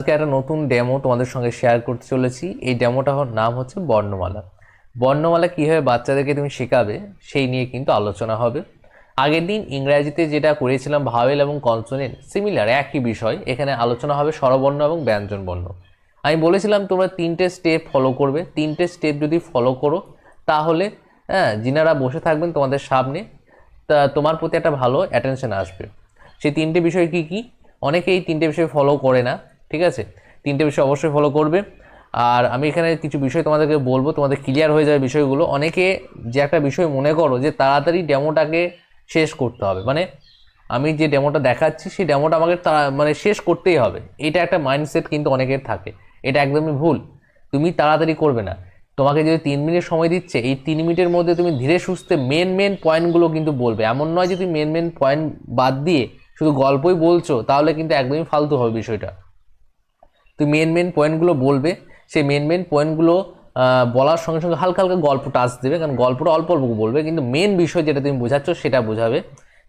আজকে একটা নতুন ডেমো তোমাদের সঙ্গে শেয়ার করতে চলেছি। এই ডেমোটা নাম হচ্ছে বর্ণমালা। বর্ণমালা কীভাবে বাচ্চাদেরকে তুমি শেখাবে, সেই নিয়ে কিন্তু আলোচনা হবে। আগের দিন ইংরাজিতে যেটা করেছিলাম ভাওয়েল এবং কনসোনেন্ট সিমিলার একই বিষয়। এখানে আলোচনা হবে স্বরবর্ণ এবং ব্যঞ্জন বর্ণ আমি বলেছিলাম তোমরা তিনটে স্টেপ ফলো করবে। তিনটে স্টেপ যদি ফলো করো, তাহলে হ্যাঁ যিনারা বসে থাকবেন তোমাদের সামনে, তা তোমার প্রতি একটা ভালো অ্যাটেনশন আসবে। সেই তিনটে বিষয় কি কি? অনেকে এই তিনটে বিষয় ফলো করে না। ঠিক আছে? তিনটে বিষয় অবশ্যই ফলো করবে। আর আমি এখানে কিছু বিষয় তোমাদেরকে বলব, তোমাদের ক্লিয়ার হয়ে যাবে বিষয়গুলো। অনেকে যে একটা বিষয় মনে করো যে তাড়াতাড়ি ডেমোটাকে শেষ করতে হবে। মানে আমি যে ডেমোটা দেখাচ্ছি, সেই ডেমোটা আমাকে মানে শেষ করতেই হবে। এটা একটা মাইন্ডসেট কিন্তু অনেকের থাকে। এটা একদমই ভুল। তুমি তাড়াতাড়ি করবে না। তোমাকে যদি তিন মিনিট সময় দিচ্ছে, এই তিন মিনিটের মধ্যে তুমি ধীরে সুস্থে মেন মেন পয়েন্টগুলো কিন্তু বলবে। এমন নয় যে তুমি মেন মেন পয়েন্ট বাদ দিয়ে শুধু গল্পই বলছো, তাহলে কিন্তু একদমই ফালতু হবে বিষয়টা। তুমি মেন মেন পয়েন্টগুলো বলবে, সেই মেন মেন পয়েন্টগুলো বলার সঙ্গে সঙ্গে হালকা হালকা গল্প টাচ দেবে, কারণ গল্পটা অল্প অল্প বলবে, কিন্তু মেন বিষয় যেটা তুমি বোঝাচ্ছ সেটা বোঝাবে।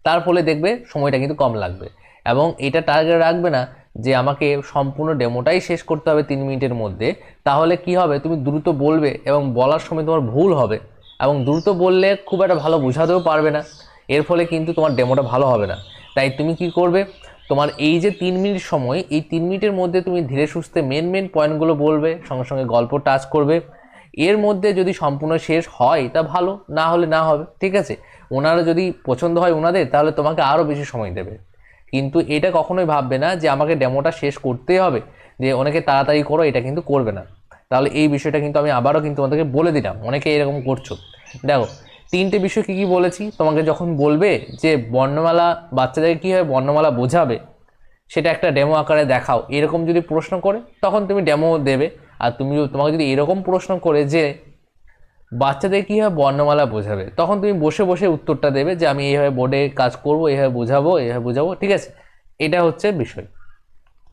তার ফলে দেখবে সময়টা কিন্তু কম লাগবে। এবং এটা টার্গেট রাখবে না যে আমাকে সম্পূর্ণ ডেমোটাই শেষ করতে হবে তিন মিনিটের মধ্যে। তাহলে কি হবে? তুমি দ্রুত বলবে এবং বলার সময় তোমার ভুল হবে। এবং দ্রুত বললে খুব একটা ভালো বোঝাতেও পারবে না। এর ফলে কিন্তু তোমার ডেমোটা ভালো হবে না। তাই তুমি কি করবে? তোমার এই যে তিন মিনিট সময়, এই তিন মিনিটের মধ্যে তুমি ধীরে সুস্থে মেন মেন পয়েন্টগুলো বলবে, সঙ্গে সঙ্গে গল্প টাচ করবে। এর মধ্যে যদি সম্পূর্ণ শেষ হয়, তা ভালো, না হলে না হবে, ঠিক আছে? ওনারা যদি পছন্দ হয় ওনাদের, তাহলে তোমাকে আরও বেশি সময় দেবে। কিন্তু এটা কখনোই ভাববে না যে আমাকে ডেমোটা শেষ করতেই হবে, যে অনেকে তাড়াতাড়ি করো, এটা কিন্তু করবে না। তাহলে এই বিষয়টা কিন্তু আমি আবারও কিন্তু তোমাদেরকে বলে দিলাম, অনেকে এরকম করছ। দেখো তিনটে বিষয় কী কী বলেছি? তোমাকে যখন বলবে যে বর্ণমালা বাচ্চাদেরকে কীভাবে বর্ণমালা বোঝাবে, সেটা একটা ডেমো আকারে দেখাও। এরকম যদি প্রশ্ন করে, তখন তুমি ডেমো দেবে। আর তুমি তোমাকে যদি এরকম প্রশ্ন করে যে বাচ্চাদের কীভাবে বর্ণমালা বোঝাবে, তখন তুমি বসে বসে উত্তরটা দেবে যে আমি এইভাবে বোর্ডে কাজ করব, এইভাবে বোঝাবো এইভাবে বোঝাবো, ঠিক আছে? এটা হচ্ছে বিষয়।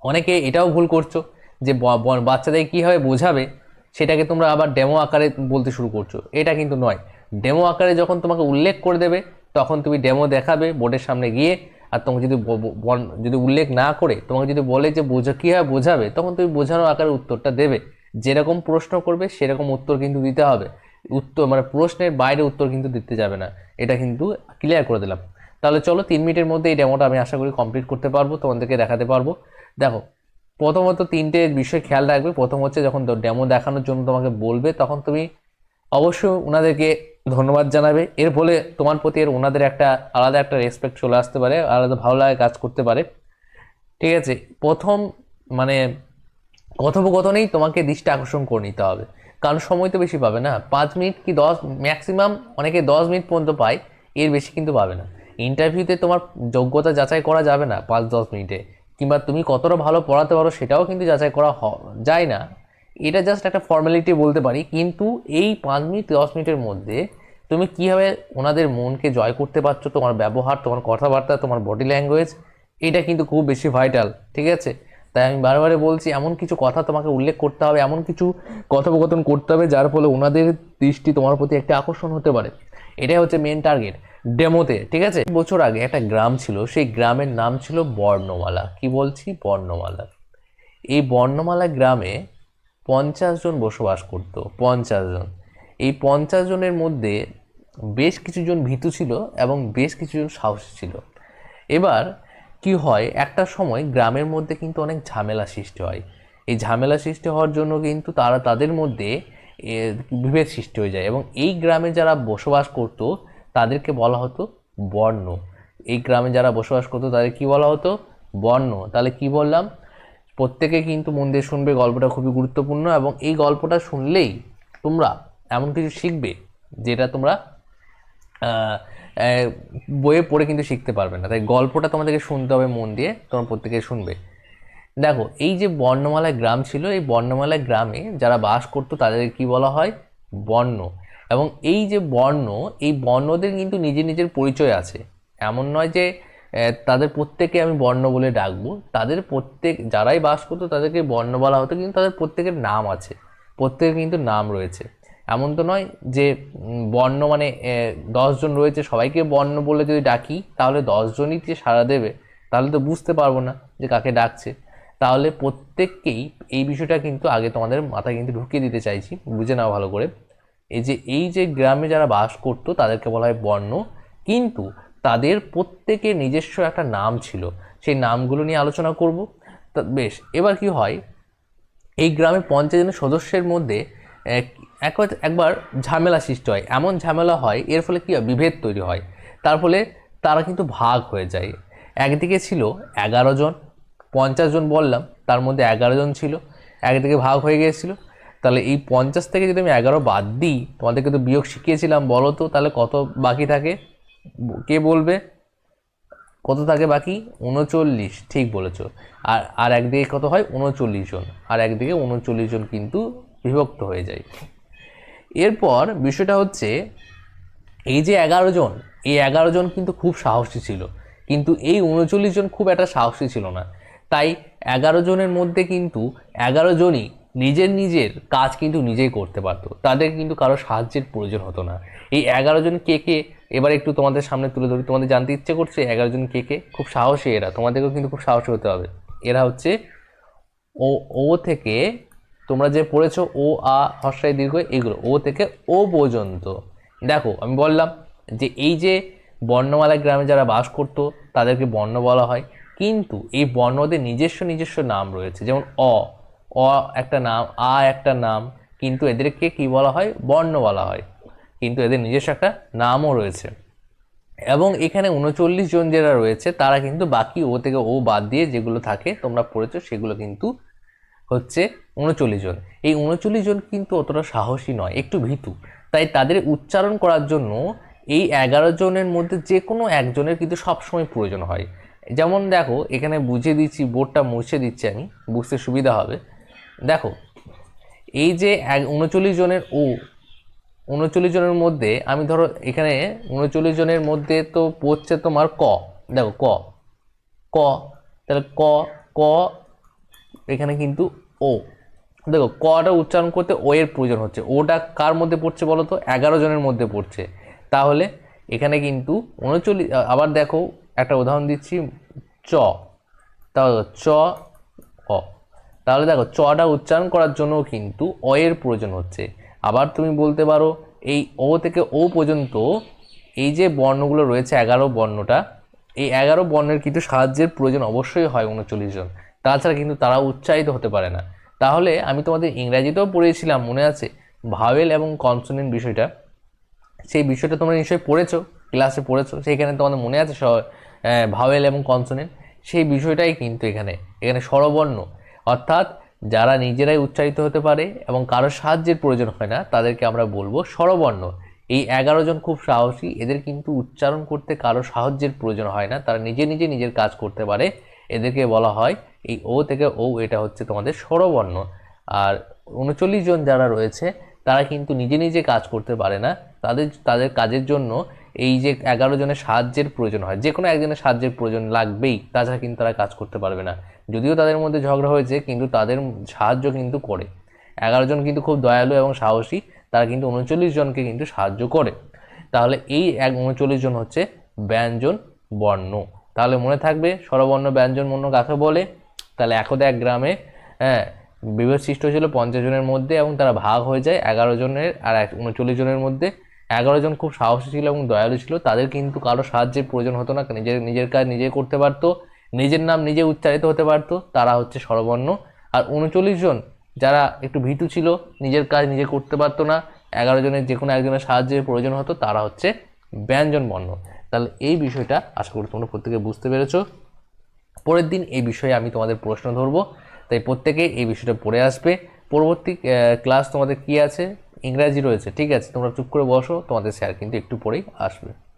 অনেকে এটাও ভুল করছ যে বাচ্চাদের কীভাবে বোঝাবে, সেটাকে তোমরা আবার ডেমো আকারে বলতে শুরু করছ। এটা কিন্তু নয়। ডেমো আকারে যখন তোমাকে উল্লেখ করে দেবে, তখন তুমি ডেমো দেখাবে বোর্ডের সামনে গিয়ে, আর তোমাকে যদি যদি উল্লেখ না করে, তোমাকে যদি বলে যে বোঝা কীভাবে বোঝাবে, তখন তুমি বোঝানো আকারে উত্তরটা দেবে। যেরকম প্রশ্ন করবে, সেরকম উত্তর কিন্তু দিতে হবে। উত্তর মানে প্রশ্নের বাইরে উত্তর কিন্তু দিতে যাবে না। এটা কিন্তু ক্লিয়ার করে দিলাম। তাহলে চলো তিন মিনিটের মধ্যে এই ডেমোটা আমি আশা করি কমপ্লিট করতে পারব, তোমাদেরকে দেখাতে পারব। দেখো, প্রথমত তিনটে বিষয় খেয়াল রাখবে। প্রথম হচ্ছে যখন ডেমো দেখানোর জন্য তোমাকে বলবে, তখন তুমি অবশ্যই ওনাদেরকে ধন্যবাদ জানাবে। এর ফলে তোমার প্রতি এর ওনাদের একটা আলাদা একটা রেসপেক্ট চলে আসতে পারে, আলাদা ভালো লাগে কাজ করতে পারে। ঠিক আছে, প্রথম মানে কথোপকথনেই তোমাকে দৃষ্টি আকর্ষণ করে নিতে হবে। কারণ সময় তো বেশি পাবে না। পাঁচ মিনিট কি দশ ম্যাক্সিমাম অনেকে দশ মিনিট পর্যন্ত পায়, এর বেশি কিন্তু পাবে না। ইন্টারভিউতে তোমার যোগ্যতা যাচাই করা যাবে না পাঁচ, দশ মিনিটে। কিংবা তুমি কতটা ভালো পড়াতে পারো সেটাও কিন্তু যাচাই করা যায় না। এটা জাস্ট একটা ফর্মালিটি বলতে পারি, কিন্তু এই পাঁচ মিনিট, দশ মিনিটের মধ্যে তুমি কীভাবে ওনাদের মনকে জয় করতে পারছ, তোমার ব্যবহার, তোমার কথাবার্তা, তোমার বডি ল্যাঙ্গুয়েজ এটা কিন্তু খুব বেশি ভাইটাল ঠিক আছে? তাই আমি বারবারে বলছি, এমন কিছু কথা তোমাকে উল্লেখ করতে হবে, এমন কিছু কথোপকথন করতে হবে, যার ফলে ওনাদের দৃষ্টি তোমার প্রতি একটা আকর্ষণ হতে পারে। এটাই হচ্ছে মেন টার্গেট ডেমোতে ঠিক আছে? বছর আগে একটা গ্রাম ছিল, সেই গ্রামের নাম ছিল বর্ণমালা। কি বলছি? বর্ণমালা। এই বর্ণমালা গ্রামে পঞ্চাশ জন বসবাস করত, পঞ্চাশ জন। এই পঞ্চাশ জনের মধ্যে বেশ কিছু জন ভীতু ছিল এবং বেশ কিছু জন সাহসী ছিল। এবার কি হয়, একটা সময় গ্রামের মধ্যে কিন্তু অনেক ঝামেলা সৃষ্টি হয়। এই ঝামেলা সৃষ্টি হওয়ার জন্য কিন্তু তারা তাদের মধ্যে বিভেদ সৃষ্টি হয়ে যায় এবং এই গ্রামে যারা বসবাস করতো, তাদেরকে বলা হতো বর্ণ। এই গ্রামে যারা বসবাস করতো, তাদের কি বলা হতো? বর্ণ। তাহলে কি বললাম? প্রত্যেকে কিন্তু মন দিয়ে শুনবে, গল্পটা খুবই গুরুত্বপূর্ণ এবং এই গল্পটা শুনলেই তোমরা এমন কিছু শিখবে যেটা তোমরা বইয়ে পড়ে কিন্তু শিখতে পারবে না। তাই গল্পটা তোমাদেরকে শুনতে হবে মন দিয়ে, তোমরা প্রত্যেকে শুনবে। দেখো, এই যে বর্ণমালায় গ্রাম ছিল, এই বর্ণমালায় গ্রামে যারা বাস করতো তাদের কি বলা হয়? বর্ণ। এবং এই যে বর্ণ, এই বর্ণদের কিন্তু নিজের নিজের পরিচয় আছে। এমন নয় যে তাদের প্রত্যেকে আমি বর্ণ বলে ডাকবো। তাদের প্রত্যেক, যারাই বাস করতো তাদেরকে বর্ণ বলা হতো, কিন্তু তাদের প্রত্যেকের নাম আছে। প্রত্যেকের কিন্তু নাম রয়েছে। এমন তো নয় যে বর্ণ মানে দশজন রয়েছে, সবাইকে বর্ণ বলে যদি ডাকি, তাহলে দশজনই যে সাড়া দেবে, তাহলে তো বুঝতে পারব না যে কাকে ডাকছে। তাহলে প্রত্যেককেই এই বিষয়টা কিন্তু আগে তোমাদের মাথায় কিন্তু ঢুকিয়ে দিতে চাইছি, বুঝে নাও ভালো করে। এই যে এই যে গ্রামে যারা বাস করতো, তাদেরকে বলা হয় বর্ণ। কিন্তু তাদের প্রত্যেকের নিজস্ব একটা নাম ছিল। সেই নামগুলো নিয়ে আলোচনা করব। তা বেশ, এবার কি হয়? এই গ্রামে পঞ্চায়েত জনের সদস্যের মধ্যে এক- এক- একবার ঝামেলা সৃষ্টি হয়। এমন ঝামেলা হয়, এর ফলে কি হয়? বিভেদ তৈরি হয়। তার ফলে তারা কিন্তু ভাগ হয়ে যায়। একদিকে ছিল এগারো জন, পঞ্চাশ জন বললাম, তার মধ্যে এগারো জন ছিল। একদিকে ভাগ হয়ে গিয়েছিল। তাহলে এই পঞ্চাশ থেকে যদি আমি এগারো বাদ দিই, তোমাদেরকে তো বিয়োগ শিখিয়েছিলাম, বলো তো, তাহলে কত বাকি থাকে? কে বলবে? কত থাকে বাকি? উনচল্লিশ, ঠিক বলেছ। আর আর একদিকে কত হয়? উনচল্লিশ জন। আর একদিকে উনচল্লিশ জন কিন্তু বিভক্ত হয়ে যায়। এরপর বিষয়টা হচ্ছে, এই যে এগারো জন, এই এগারো জন কিন্তু খুব সাহসী ছিল। কিন্তু এই উনচল্লিশ জন খুব একটা সাহসী ছিল না। তাই এগারো জনের মধ্যে কিন্তু এগারো জনই নিজের নিজের কাজ কিন্তু নিজেই করতে পারতো। তাদের কিন্তু কারও সাহায্যের প্রয়োজন হতো না। এই এগারো জন কে কে, এবার একটু তোমাদের সামনে তুলে ধরি, তোমাদের জানতে ইচ্ছে করছে এগারো জন কে কে? খুব সাহসী এরা, তোমাদেরকেও কিন্তু খুব সাহসী হতে হবে। এরা হচ্ছে ও ও থেকে তোমরা যে পড়েছো, ও, আ হর্ষাই দীর্ঘ, এগুলো, ও থেকে ও পর্যন্ত। দেখো, আমি বললাম যে এই যে বর্ণমালা গ্রামে যারা বাস করতো, তাদেরকে বর্ণ বলা হয়। কিন্তু এই বর্ণদের নিজস্ব নিজস্ব নাম রয়েছে, যেমন অ অ একটা নাম, আ একটা নাম, কিন্তু এদেরকে কি বলা হয়? বর্ণ বলা হয়। কিন্তু এদের নিজস্ব একটা নামও রয়েছে। এবং এখানে উনচল্লিশ জন যারা রয়েছে, তারা কিন্তু বাকি ও থেকে ও বাদ দিয়ে যেগুলো থাকে, তোমরা পড়েছো, সেগুলো কিন্তু হচ্ছে উনচল্লিশ জন। এই উনচল্লিশ জন কিন্তু অতটা সাহসী নয়, একটু ভীতু। তাই তাদের উচ্চারণ করার জন্য এই এগারো জনের মধ্যে যে কোনো একজনের কিন্তু সবসময় প্রয়োজন হয়। যেমন দেখো, এখানে বুঝিয়ে দিচ্ছি, বোর্ডটা মুছে দিচ্ছি আমি, বুঝতে সুবিধা হবে। দেখো, এই যে উনচল্লিশ জনের ও, উনচল্লিশ জনের মধ্যে আমি ধরো এখানে উনচল্লিশ জনের মধ্যে তো পড়ছে তোমার ক। দেখো, ক। ক, তাহলে ক ক, এখানে কিন্তু ও। দেখো কটা উচ্চারণ করতে ও এর প্রয়োজন হচ্ছে। ওটা কার মধ্যে পড়ছে বলো তো? এগারো জনের মধ্যে পড়ছে। তাহলে এখানে কিন্তু উনচল্লিশ, আবার দেখো একটা উদাহরণ দিচ্ছি, চ। তাহলে চ তাহলে দেখো, চটা উচ্চারণ করার জন্য কিন্তু অ এর প্রয়োজন হচ্ছে। আবার তুমি বলতে পারো, এই ও থেকে ও পর্যন্ত এই যে বর্ণগুলো রয়েছে, এগারো বর্ণটা, এই এগারো বর্ণের কিন্তু সাহায্যের প্রয়োজন অবশ্যই হয় উনচল্লিশ জন। তাছাড়া কিন্তু তারা উচ্চারিত হতে পারে না। তাহলে আমি তোমাদের ইংরাজিতেও পড়েছিলাম মনে আছে? ভাওয়েল এবং কনসোনেন্ট বিষয়টা। সেই বিষয়টা তোমরা নিশ্চয়ই পড়েছো, ক্লাসে পড়েছো, সেইখানে তোমাদের মনে আছে ভাওয়েল এবং কনসোনেন্ট? সেই বিষয়টাই কিন্তু এখানে। এখানে স্বরবর্ণ অর্থাৎ যারা নিজেরাই উচ্চারিত হতে পারে এবং কারও সাহায্যের প্রয়োজন হয় না, তাদেরকে আমরা বলব স্বরবর্ণ। এই এগারো জন খুব সাহসী, এদের কিন্তু উচ্চারণ করতে কারও সাহায্যের প্রয়োজন হয় না। তারা নিজে নিজে নিজের কাজ করতে পারে। এদেরকে বলা হয় এই ও থেকে ও এটা হচ্ছে তোমাদের স্বরবর্ণ। আর উনচল্লিশ জন যারা রয়েছে, তারা কিন্তু নিজে নিজে কাজ করতে পারে না। তাদের তাদের কাজের জন্য এই যে এগারো জনের সাহায্যের প্রয়োজন হয় যে কোনো একজনের সাহায্যের প্রয়োজন লাগবেই, তাছাড়া কিন্তু তারা কাজ করতে পারবে না। যদিও তাদের মধ্যে ঝগড়া হয়েছে, কিন্তু তাদের সাহায্য কিন্তু করে। এগারো জন কিন্তু খুব দয়ালু এবং সাহসী, তারা কিন্তু উনচল্লিশ জনকে কিন্তু সাহায্য করে। তাহলে এই এক উনচল্লিশ জন হচ্ছে ব্যঞ্জন বর্ণ। তাহলে মনে থাকবে স্বরবর্ণ ব্যঞ্জন বর্ণ কাকে বলে? তাহলে একদা এক গ্রামে হ্যাঁ বিভেদ সৃষ্টি হয়েছিল পঞ্চাশ জনের মধ্যে এবং তারা ভাগ হয়ে যায় এগারো জনের আর এক উনচল্লিশ জনের মধ্যে। এগারো জন খুব সাহসী ছিল এবং দয়ালু ছিল, তাদের কিন্তু কারও সাহায্যের প্রয়োজন হতো না, নিজের নিজের কাজ নিজে করতে পারতো। নিজের নাম নিজে উচ্চারিত হতে পারতো, তারা হচ্ছে স্বরবর্ণ। আর উনচল্লিশ জন যারা একটু ভীতু ছিল, নিজের কাজ নিজে করতে পারতো না, এগারো জনের যে কোনো একজনের সাহায্যের প্রয়োজন হতো, তারা হচ্ছে ব্যঞ্জন বর্ণ। তাহলে এই বিষয়টা আশা করি তোমরা প্রত্যেকে বুঝতে পেরেছ। পরের দিন এই বিষয়ে আমি তোমাদের প্রশ্ন ধরবো। তাই প্রত্যেকে এই বিষয়টা পড়ে আসবে। পরবর্তী ক্লাস তোমাদের কি আছে? ইংরাজি রয়েছে, ঠিক আছে? তোমরা চুপ করে বসো, তোমাদের স্যার কিন্তু একটু পরেই আসবে।